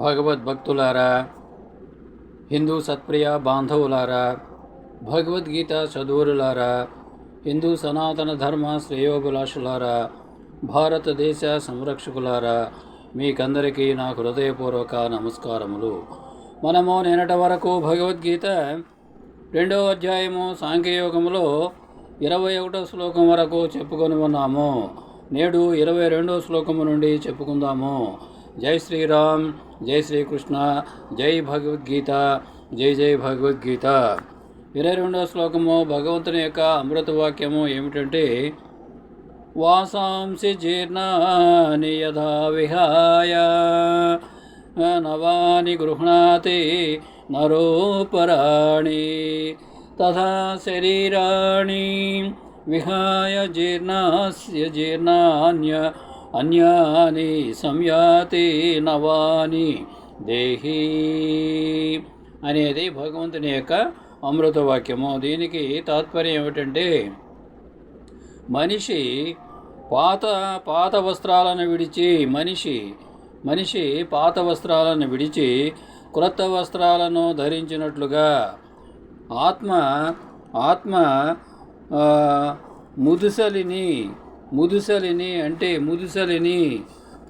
భగవద్భక్తులారా హిందూ సత్ప్రియ బాంధవులారా భగవద్గీత చదువురులారా హిందూ సనాతన ధర్మ శ్రేయోభిలాషులారా భారతదేశ సంరక్షకులారా మీకందరికీ నా హృదయపూర్వక నమస్కారములు. మనము నిన్నటి వరకు భగవద్గీత రెండవ అధ్యాయము సాంఖ్యయోగములో ఇరవై ఒకటో శ్లోకం వరకు చెప్పుకొని ఉన్నాము. నేడు ఇరవై రెండో శ్లోకము నుండి చెప్పుకుందాము. జై శ్రీరామ్ జై శ్రీకృష్ణ జై భగవద్గీత జై జై భగవద్గీత. ఇరవై రెండవ శ్లోకము భగవంతుని యొక్క అమృత వాక్యము ఏమిటంటే వాసాంసి జీర్ణాని యథా విహాయ నవాని గృహ్ణాతి నరోపరాణి తథా శరీరాణి విహాయ జీర్ణాస్య జీర్ణాన్య అన్యాని సంయాతి నవాని దేహి అనేది భగవంతుని యొక్క అమృత వాక్యము. దీనికి తాత్పర్యం ఏమిటంటే మనిషి పాత పాత వస్త్రాలను విడిచి మనిషి మనిషి పాత వస్త్రాలను విడిచి క్రొత్త వస్త్రాలను ధరించినట్లుగా ఆత్మ ఆత్మ ముదుసలిని ముదుసలిని అంటే ముదుసలిని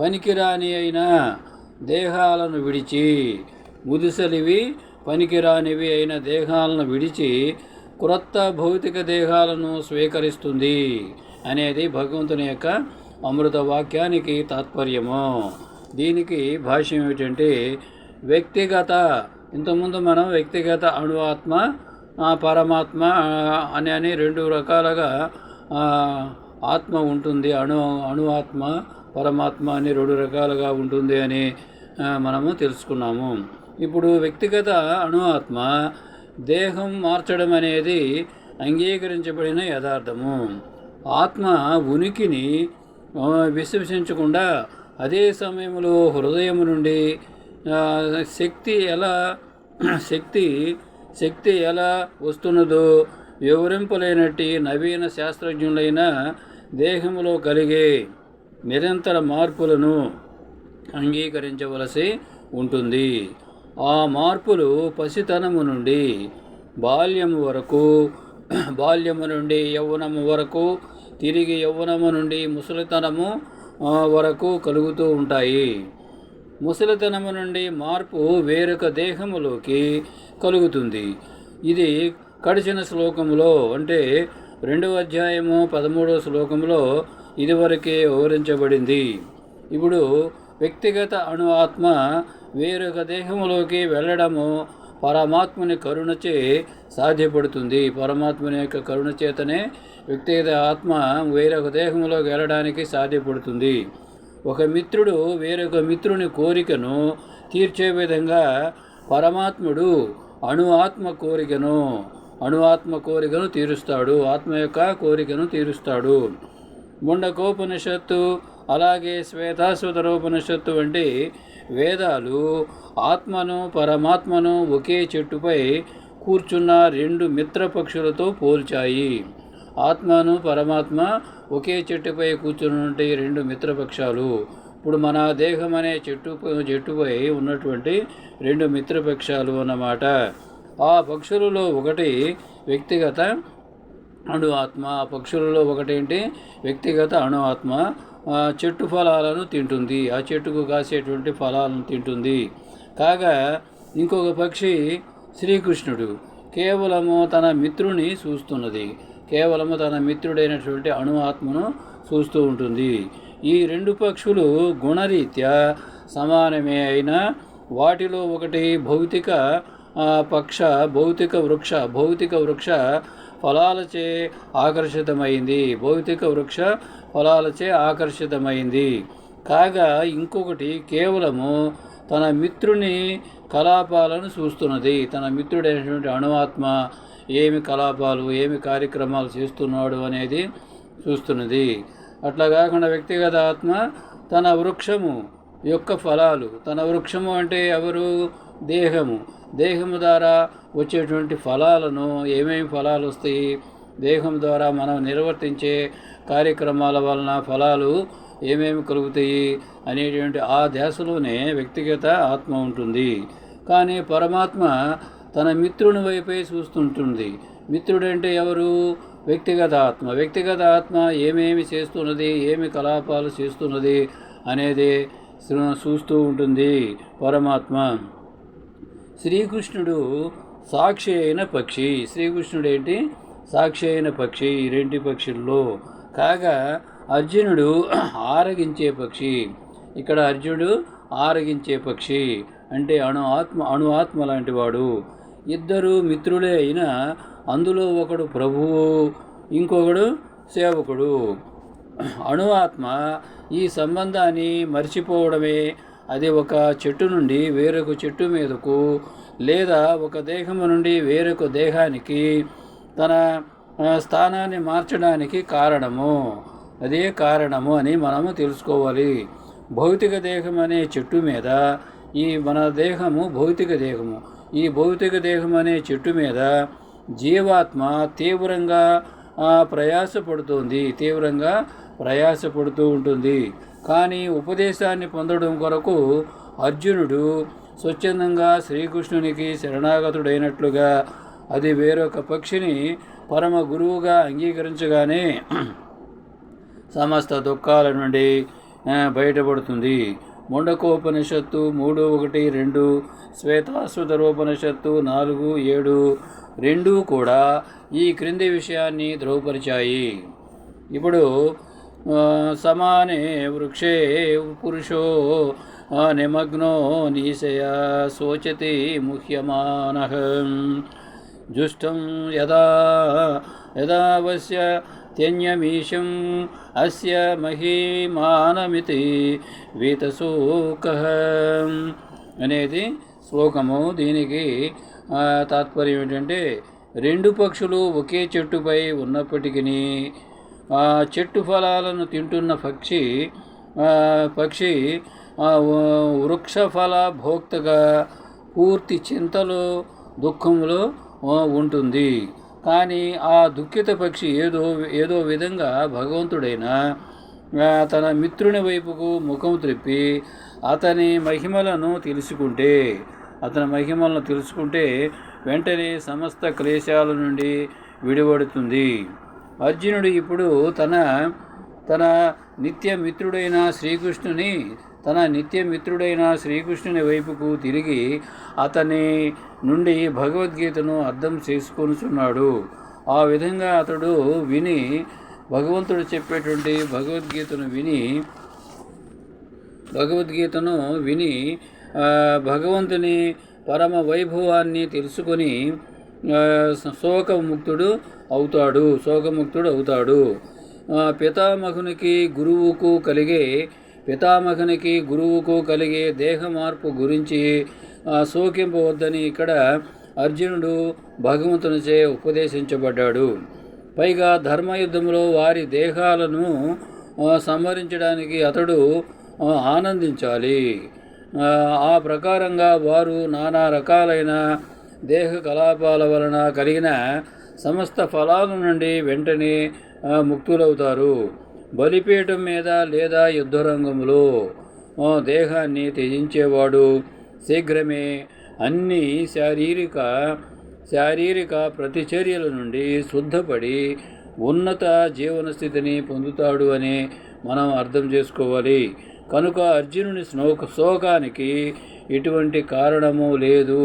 పనికిరాని అయిన దేహాలను విడిచి ముదుసలివి పనికిరానివి అయిన దేహాలను విడిచి క్రొత్త భౌతిక దేహాలను స్వీకరిస్తుంది అనేది భగవంతుని యొక్క అమృత వాక్యానికి తాత్పర్యము. దీనికి భాష్యం ఏమిటంటే వ్యక్తిగత ఇంతకుముందు మనం వ్యక్తిగత అణు ఆత్మ పరమాత్మ అని అని రెండు రకాలుగా ఆత్మ ఉంటుంది అణు అణు ఆత్మ పరమాత్మ అని రెండు రకాలుగా ఉంటుంది అని మనము తెలుసుకున్నాము. ఇప్పుడు వ్యక్తిగత అణు ఆత్మ దేహం మార్చడం అనేది అంగీకరించబడిన యథార్థము. ఆత్మ ఉనికిని విశ్వసించకుండా అదే సమయంలో హృదయం నుండి శక్తి ఎలా శక్తి శక్తి ఎలా వస్తున్నదో వివరింపలేనట్టి నవీన శాస్త్రజ్ఞులైన దేహంలో కలిగే నిరంతర మార్పులను అంగీకరించవలసి ఉంటుంది. ఆ మార్పులు పసితనము నుండి బాల్యము వరకు బాల్యము నుండి యవ్వనము వరకు తిరిగి యవ్వనము నుండి ముసలితనము వరకు కలుగుతూ ఉంటాయి. ముసలితనము నుండి మార్పు వేరొక దేహములోకి కలుగుతుంది. ఇది కడిచిన శ్లోకములో అంటే రెండవ అధ్యాయము పదమూడవ శ్లోకంలో ఇదివరకే వివరించబడింది. ఇప్పుడు వ్యక్తిగత అణు ఆత్మ వేరొక దేహంలోకి వెళ్ళడము పరమాత్మని కరుణచే సాధ్యపడుతుంది. పరమాత్మని యొక్క కరుణ చేతనే వ్యక్తిగత ఆత్మ వేరొక దేహంలోకి వెళ్ళడానికి సాధ్యపడుతుంది. ఒక మిత్రుడు వేరొక మిత్రుని కోరికను తీర్చే విధంగా పరమాత్ముడు అణు ఆత్మ కోరికను అణు ఆత్మ కోరికను తీరుస్తాడు ఆత్మ యొక్క కోరికను తీరుస్తాడు. ముండకోపనిషత్తు అలాగే శ్వేతాశ్వతరోపనిషత్తు వంటి వేదాలు ఆత్మను పరమాత్మను ఒకే చెట్టుపై కూర్చున్న రెండు మిత్రపక్షులతో పోల్చాయి. ఆత్మను పరమాత్మ ఒకే చెట్టుపై కూర్చున్నటువంటి రెండు మిత్రపక్షాలు. ఇప్పుడు మన దేహం అనే చెట్టు చెట్టుపై ఉన్నటువంటి రెండు మిత్రపక్షాలు అన్నమాట. ఆ పక్షులలో ఒకటి వ్యక్తిగత అణు ఆత్మ ఆ పక్షులలో ఒకటేంటి? వ్యక్తిగత అణు ఆత్మ. చెట్టు ఫలాలను తింటుంది. ఆ చెట్టుకు కాసేటువంటి ఫలాలను తింటుంది. కాగా ఇంకొక పక్షి శ్రీకృష్ణుడు. కేవలము తన మిత్రుని చూస్తున్నది. కేవలము తన మిత్రుడైనటువంటి అణు ఆత్మను చూస్తూ ఉంటుంది. ఈ రెండు పక్షులు గుణరీత్యా సమానమే అయినా వాటిలో ఒకటి భౌతిక పక్ష భౌతిక వృక్ష భౌతిక వృక్ష ఫలాలచే ఆకర్షితమైంది. భౌతిక వృక్ష ఫలాలచే ఆకర్షితమైంది. కాగా ఇంకొకటి కేవలము తన మిత్రుని కలాపాలను చూస్తున్నది. తన మిత్రుడైనటువంటి అణువాత్మ ఏమి కలాపాలు ఏమి కార్యక్రమాలు చేస్తున్నాడు అనేది చూస్తున్నది. అట్లా కాకుండా వ్యక్తిగత ఆత్మ తన వృక్షము యొక్క ఫలాలు. తన వృక్షము అంటే ఎవరు? దేహము. దేహము ద్వారా వచ్చేటువంటి ఫలాలను ఏమేమి ఫలాలు వస్తాయి? దేహం ద్వారా మనం నిర్వర్తించే కార్యక్రమాల వలన ఫలాలు ఏమేమి కలుగుతాయి? అనేటువంటి ఆ ధ్యాసలోనే వ్యక్తిగత ఆత్మ ఉంటుంది. కానీ పరమాత్మ తన మిత్రుని వైపే చూస్తుంటుంది. మిత్రుడంటే ఎవరు? వ్యక్తిగత ఆత్మ. వ్యక్తిగత ఆత్మ ఏమేమి చేస్తున్నది? ఏమి కలాపాలు చేస్తున్నది? అనేది చూస్తూ ఉంటుంది పరమాత్మ. శ్రీకృష్ణుడు సాక్షి అయిన పక్షి. శ్రీకృష్ణుడు ఏంటి? సాక్షి అయిన పక్షి ఈ రెండు పక్షుల్లో. కాగా అర్జునుడు ఆరగించే పక్షి. ఇక్కడ అర్జునుడు ఆరగించే పక్షి అంటే అణు ఆత్మ అణు ఆత్మ లాంటి వాడు. ఇద్దరు మిత్రులే అయినా అందులో ఒకడు ప్రభువు ఇంకొకడు సేవకుడు. అణు ఆత్మ ఈ సంబంధాన్ని మర్చిపోవడమే అది ఒక చెట్టు నుండి వేరొక చెట్టు మీదకు లేదా ఒక దేహము నుండి వేరొక దేహానికి తన స్థానాన్ని మార్చడానికి కారణము. అదే కారణము అని మనము తెలుసుకోవాలి. భౌతిక దేహం అనే చెట్టు మీద ఈ మన దేహము భౌతిక దేహము. ఈ భౌతిక దేహం అనే చెట్టు మీద జీవాత్మ తీవ్రంగా ప్రయాసపడుతుంది. తీవ్రంగా ప్రయాసపడుతూ ఉంటుంది. కానీ ఉపదేశాన్ని పొందడం కొరకు అర్జునుడు స్వచ్ఛందంగా శ్రీకృష్ణునికి శరణాగతుడైనట్లుగా అది వేరొక పక్షిని పరమ గురువుగా అంగీకరించగానే సమస్త దుఃఖాల నుండి బయటపడుతుంది. ముండకోపనిషత్తు మూడు ఒకటి రెండు శ్వేతాశ్వతరోపనిషత్తు నాలుగు ఏడు రెండూ కూడా ఈ క్రింది విషయాన్ని ధృవపరిచాయి. ఇప్పుడు సమానే వృక్షే పురుషో నిమగ్నో నీశయ శోచతి ముహ్యమానః. జుష్టం యదా యదావస్య త్యన్యమీశం అస్య మహీమానమితి వీతశోక. అనేది శ్లోకము. దీనికి తాత్పర్యం ఏంటంటే రెండు పక్షులు ఒకే చెట్టుపై ఉన్నప్పటికీ ఆ చెట్టు ఫలాలను తింటున్న పక్షి పక్షి వృక్ష ఫల భోక్తగా పూర్తి చింతలో దుఃఖంలో ఉంటుంది. కానీ ఆ దుఃఖిత పక్షి ఏదో ఏదో విధంగా భగవంతుడైన తన మిత్రుని వైపుకు ముఖం త్రిప్పి అతని మహిమలను తెలుసుకుంటే అతని మహిమలను తెలుసుకుంటే వెంటనే సమస్త క్లేశాల నుండి విడిపడుతుంది. అర్జునుడు ఇప్పుడు తన తన నిత్య మిత్రుడైన శ్రీకృష్ణుని తన నిత్య మిత్రుడైన శ్రీకృష్ణుని వైపుకు తిరిగి అతని నుండి భగవద్గీతను అర్థం చేసుకొనుచున్నాడు. ఆ విధంగా అతడు విని భగవంతుడు చెప్పేటువంటి భగవద్గీతను విని భగవద్గీతను విని భగవంతుని పరమ వైభవాన్ని తెలుసుకొని శోకముక్తుడు అవుతాడు శోకముక్తుడు అవుతాడు. పితామహునికి గురువుకు కలిగే పితామహునికి గురువుకు కలిగే దేహ మార్పు గురించి శోకింపవద్దని ఇక్కడ అర్జునుడు భగవంతునిచే ఉపదేశించబడ్డాడు. పైగా ధర్మయుద్ధంలో వారి దేహాలను సంహరించడానికి అతడు ఆనందించాలి. ఆ ప్రకారంగా వారు నానా రకాలైన దేహ కలాపాల వలన కలిగిన సమస్త ఫలాల నుండి వెంటనే ముక్తులవుతారు. బలిపీఠం మీద లేదా యుద్ధరంగంలో దేహాన్ని త్యజించేవాడు శీఘ్రమే అన్ని శారీరక శారీరక ప్రతిచర్యల నుండి శుద్ధపడి ఉన్నత జీవన స్థితిని పొందుతాడు అని మనం అర్థం చేసుకోవాలి. కనుక అర్జునుని శ్లోక శోకానికి ఎటువంటి కారణము లేదు.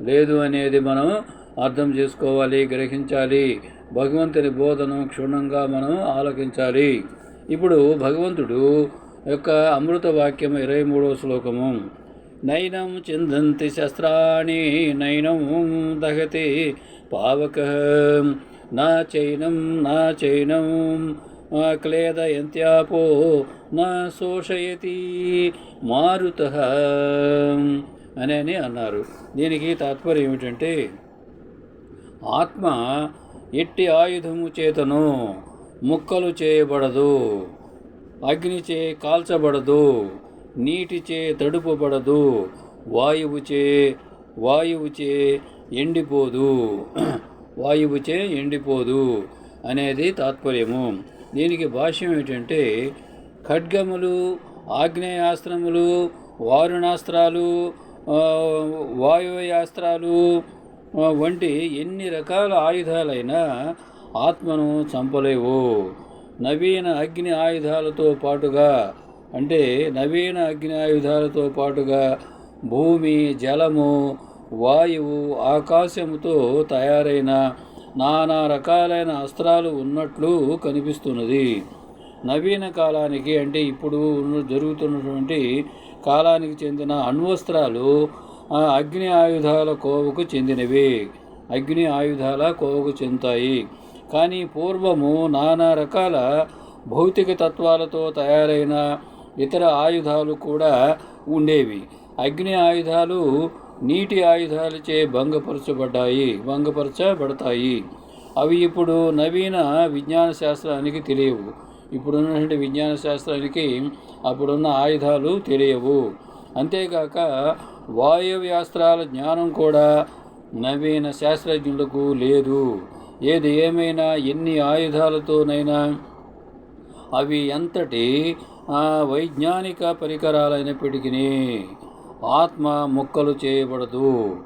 లేదు అనేది మనం అర్థం చేసుకోవాలి గ్రహించాలి. భగవంతుని బోధను క్షుణ్ణంగా మనం ఆలకించాలి. ఇప్పుడు భగవంతుడు యొక్క అమృత వాక్యం ఇరవై మూడవ శ్లోకము. నైనం చిందంతి శస్త్రాణి నైనం దహతి పావక. నా చైనం నా చైనం క్లేదయంత్యాపో నా శోషయతి మారుత. అని అని అన్నారు. దీనికి తాత్పర్యం ఏమిటంటే ఆత్మ ఎట్టి ఆయుధము చేతను ముక్కలు చేయబడదు అగ్నిచే కాల్చబడదు నీటిచే తడుపబడదు వాయువుచే వాయువుచే ఎండిపోదు వాయువుచే ఎండిపోదు అనేది తాత్పర్యము. దీనికి భాష్యం ఏంటంటే ఖడ్గములు ఆగ్నేయాస్త్రములు వారుణాస్త్రాలు వాయువ్యాస్త్రాలు వంటి ఎన్ని రకాల ఆయుధాలైనా ఆత్మను చంపలేవు. నవీన అగ్ని ఆయుధాలతో పాటుగా అంటే నవీన అగ్ని ఆయుధాలతో పాటుగా భూమి జలము వాయువు ఆకాశముతో తయారైన నానా రకాలైన అస్త్రాలు ఉన్నట్లు కనిపిస్తున్నది. నవీన కాలానికి అంటే ఇప్పుడు ఉన్న జరుగుతున్నటువంటి కాలానికి చెందిన అణ్వస్త్రాలు అగ్ని ఆయుధాల కోవకు చెందినవి. అగ్ని ఆయుధాల కోవకు చెందుతాయి. కానీ పూర్వము నానా రకాల భౌతిక తత్వాలతో తయారైన ఇతర ఆయుధాలు కూడా ఉండేవి. అగ్ని ఆయుధాలు నీటి ఆయుధాలచే భంగపరచబడ్డాయి భంగపరచబడతాయి. అవి ఇప్పుడు నవీన విజ్ఞాన శాస్త్రానికి తెలియవు. ఇప్పుడున్నటువంటి విజ్ఞాన శాస్త్రానికి అప్పుడున్న ఆయుధాలు తెలియవు. అంతేకాక వాయువ్యాస్త్రాల జ్ఞానం కూడా నవీన శాస్త్రజ్ఞులకు లేదు. ఏది ఏమైనా ఎన్ని ఆయుధాలతోనైనా అవి ఎంతటి వైజ్ఞానిక పరికరాలైనప్పటికీ ఆత్మ ముక్కలు చేయబడదు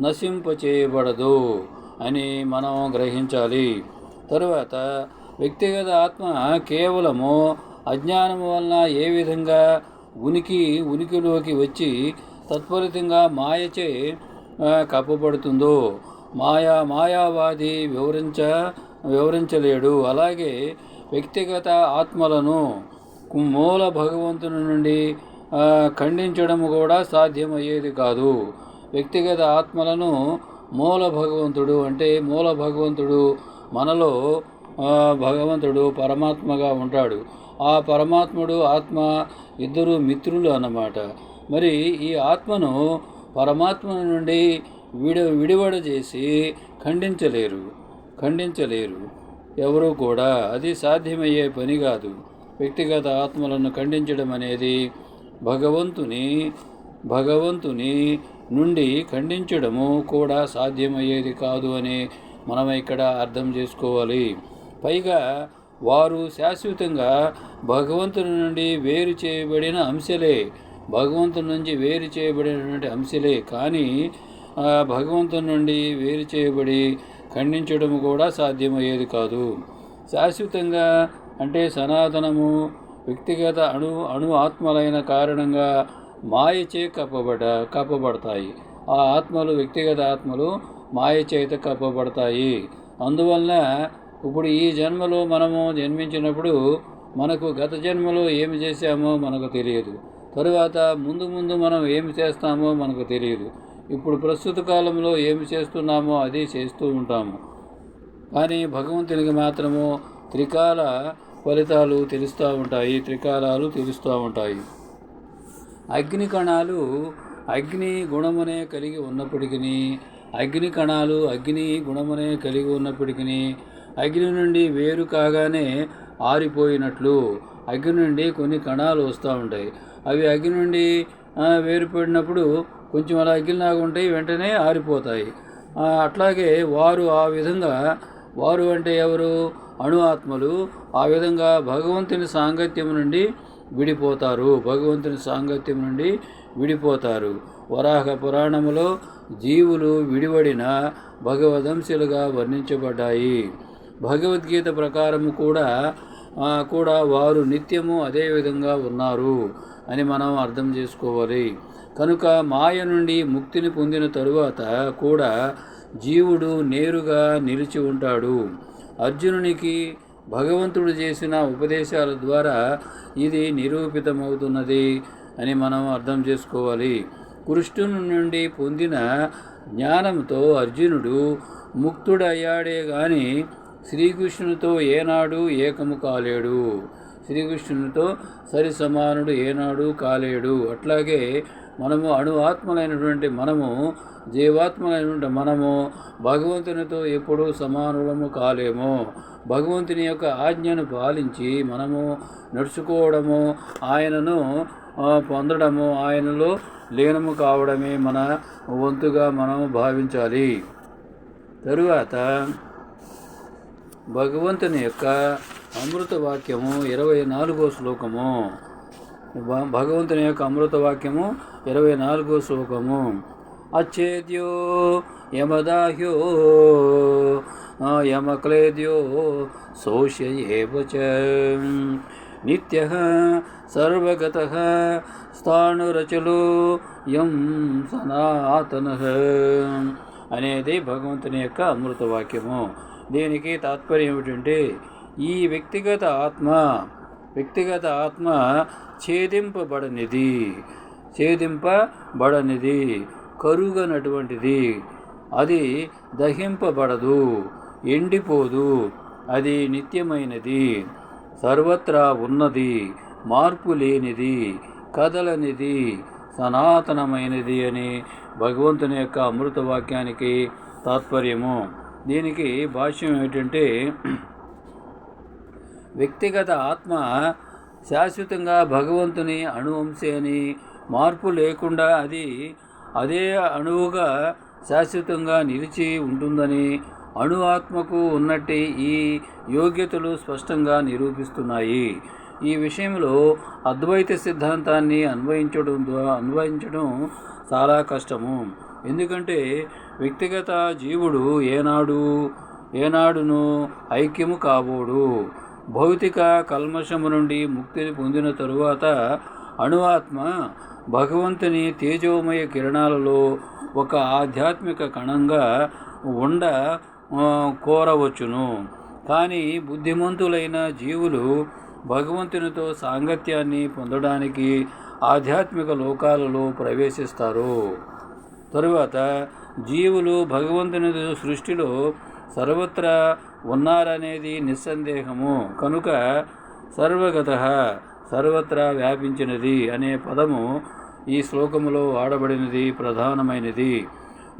నశింప చేయబడదు అని మనం గ్రహించాలి. తరువాత వ్యక్తిగత ఆత్మ కేవలము అజ్ఞానము వలన ఏ విధంగా ఉనికి ఉనికిలోకి వచ్చి తత్ఫలితంగా మాయచే కప్పబడుతుందో. మాయా మాయావాది వివరించ వివరించలేడు. అలాగే వ్యక్తిగత ఆత్మలను మూల భగవంతుని నుండి ఖండించడం కూడా సాధ్యమయ్యేది కాదు. వ్యక్తిగత ఆత్మలను మూల భగవంతుడు అంటే మూల భగవంతుడు మనలో భగవంతుడు పరమాత్మగా ఉంటాడు. ఆ పరమాత్ముడు ఆత్మ ఇద్దరు మిత్రులు అన్నమాట. మరి ఈ ఆత్మను పరమాత్మ నుండి విడ విడివడ చేసి ఖండించలేరు. ఖండించలేరు. ఎవరూ కూడా అది సాధ్యమయ్యే పని కాదు. వ్యక్తిగత ఆత్మలను ఖండించడం అనేది భగవంతుని భగవంతుని నుండి ఖండించడము కూడా సాధ్యమయ్యేది కాదు అని మనం ఇక్కడ అర్థం చేసుకోవాలి. పైగా వారు శాశ్వతంగా భగవంతుని నుండి వేరు చేయబడిన అంశలే. భగవంతుని నుంచి వేరు చేయబడినటువంటి అంశలే. కానీ భగవంతుని నుండి వేరు చేయబడి ఖండించడం కూడా సాధ్యమయ్యేది కాదు. శాశ్వతంగా అంటే సనాతనము వ్యక్తిగత అణు అణు ఆత్మలైన కారణంగా మాయచే కప్పబడ కప్పబడతాయి. ఆ ఆత్మలు వ్యక్తిగత ఆత్మలు మాయ చేత కప్పబడతాయి. అందువలన ఇప్పుడు ఈ జన్మలో మనము జన్మించినప్పుడు మనకు గత జన్మలో ఏమి చేశామో మనకు తెలియదు. తరువాత ముందు ముందు మనం ఏమి చేస్తామో మనకు తెలియదు. ఇప్పుడు ప్రస్తుత కాలంలో ఏమి చేస్తున్నామో అది చేస్తూ ఉంటాము. కానీ భగవంతునికి మాత్రము త్రికాల ఫలితాలు తెలుస్తూ ఉంటాయి త్రికాలాలు తెలుస్తూ ఉంటాయి. అగ్ని కణాలు అగ్ని గుణమునే కలిగి ఉన్నప్పటికీ అగ్ని కణాలు అగ్ని గుణమునే కలిగి ఉన్నప్పటికీ అగ్ని నుండి వేరు కాగానే ఆరిపోయినట్లు. అగ్ని నుండి కొన్ని కణాలు వస్తూ ఉంటాయి. అవి అగ్ని నుండి వేరుపడినప్పుడు కొంచెం అలా అగ్నిలాగా ఉంటాయి వెంటనే ఆరిపోతాయి. అట్లాగే వారు ఆ విధంగా వారు అంటే ఎవరు? అణు ఆత్మలు ఆ విధంగా భగవంతుని సాంగత్యం నుండి విడిపోతారు. భగవంతుని సాంగత్యం నుండి విడిపోతారు. వరాహ పురాణములో జీవులు విడివడిన భగవదంశలుగా వర్ణించబడ్డాయి. భగవద్గీత ప్రకారము కూడా కూడా వారు నిత్యము అదే విధంగా ఉన్నారు అని మనం అర్థం చేసుకోవాలి. కనుక మాయ నుండి ముక్తిని పొందిన తరువాత కూడా జీవుడు నేరుగా నిలిచి ఉంటాడు. అర్జునునికి భగవంతుడు చేసిన ఉపదేశాల ద్వారా ఇది నిరూపితమవుతున్నది అని మనం అర్థం చేసుకోవాలి. కృష్ణుని నుండి పొందిన జ్ఞానంతో అర్జునుడు ముక్తుడయ్యాడే కానీ శ్రీకృష్ణునితో ఏనాడు ఏకము కాలేడు. శ్రీకృష్ణునితో సరి సమానుడు ఏనాడు కాలేడు. అట్లాగే మనము అణు ఆత్మలైనటువంటి మనము జీవాత్మలైనటువంటి మనము భగవంతునితో ఎప్పుడూ సమానులము కాలేము. భగవంతుని యొక్క ఆజ్ఞను పాలించి మనము నడుచుకోవడము ఆయనను పొందడము ఆయనలో లీనము కావడమే మన వంతుగా మనం భావించాలి. తరువాత భగవంతుని యొక్క అమృత వాక్యము ఇరవై నాలుగో శ్లోకము. భగవంతుని యొక్క అమృత వాక్యము ఇరవై నాలుగో శ్లోకము. అచ్చేద్యో యమదాహ్యో యమక్లేద్యో శోష్యేవచ. నిత్య సర్వగత స్థాణురచలో యం సనాతన. అనేది భగవంతుని యొక్క అమృత వాక్యము. దీనికి తాత్పర్యం ఏమిటంటే ఈ వ్యక్తిగత ఆత్మ వ్యక్తిగత ఆత్మ ఛేదింపబడనిది. ఛేదింపబడనిది కరుగనటువంటిది. అది దహింపబడదు ఎండిపోదు. అది నిత్యమైనది సర్వత్రా ఉన్నది మార్పు లేనిది కదలనిది సనాతనమైనది అని భగవంతుని యొక్క అమృత వాక్యానికి తాత్పర్యము. దీనికి భాష్యం ఏమిటంటే వ్యక్తిగత ఆత్మ శాశ్వతంగా భగవంతుని అణువంశే అని మార్పు లేకుండా అది అదే అణువుగా శాశ్వతంగా నిలిచి ఉంటుందని అణు ఆత్మకు ఉన్నట్టే ఈ యోగ్యతలు స్పష్టంగా నిరూపిస్తున్నాయి. ఈ విషయంలో అద్వైత సిద్ధాంతాన్ని అన్వయించడం ద్వారా అన్వయించడం చాలా కష్టము. ఎందుకంటే వ్యక్తిగత జీవుడు ఏనాడు ఏనాడును ఐక్యము కాబోడు. భౌతిక కల్మషము నుండి ముక్తిని పొందిన తరువాత అణువాత్మ భగవంతుని తేజోమయ కిరణాలలో ఒక ఆధ్యాత్మిక కణంగా ఉండ కోరవచ్చును. కానీ బుద్ధిమంతులైన జీవులు భగవంతునితో సాంగత్యాన్ని పొందడానికి ఆధ్యాత్మిక లోకాలలో ప్రవేశిస్తారు. తరువాత జీవులు భగవంతుని సృష్టిలో సర్వత్రా ఉన్నారనేది నిస్సందేహము. కనుక సర్వగత సర్వత్రా వ్యాపించినది అనే పదము ఈ శ్లోకములో వాడబడినది ప్రధానమైనది.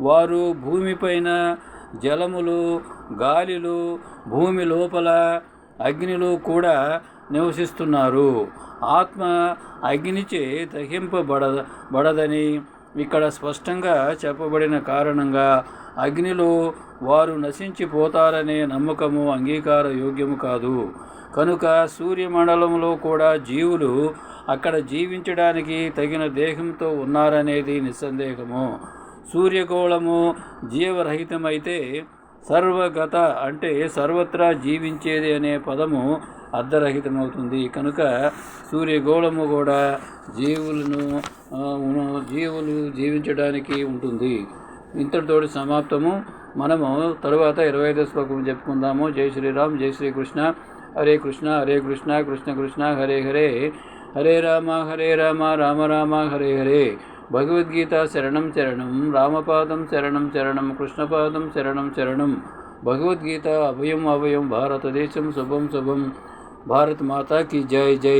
వారు భూమిపైన జలములు గాలిలు భూమి లోపల అగ్నిలో కూడా నివసిస్తున్నారు. ఆత్మ అగ్నిచే దహింపబడ బడదని ఇక్కడ స్పష్టంగా చెప్పబడిన కారణంగా అగ్నిలో వారు నశించిపోతారనే నమ్మకము అంగీకార యోగ్యము కాదు. కనుక సూర్యమండలంలో కూడా జీవులు అక్కడ జీవించడానికి తగిన దేహంతో ఉన్నారనేది నిస్సందేహము. సూర్యగోళము జీవరహితమైతే సర్వగత అంటే సర్వత్రా జీవించేది అనే పదము అర్ధరహితమవుతుంది కనుక సూర్యగోళము కూడా జీవులను జీవులు జీవించడానికి ఉంటుంది. ఇంతటితోటి సమాప్తము. మనము తరువాత ఇరవై ఐదో శ్లోకం చెప్పుకుందాము. జై శ్రీరామ్ జై శ్రీకృష్ణ. హరే కృష్ణ హరే కృష్ణ కృష్ణ కృష్ణ హరే హరే. హరే రామ హరే రామ రామ రామ హరే హరే. భగవద్గీత శరణం చరణం రామపాదం శరణం చరణం కృష్ణపాదం శరణం చరణం భగవద్గీత అభయం అభయం భారతదేశం శుభం శుభం భారత్ మాతా కి జై జై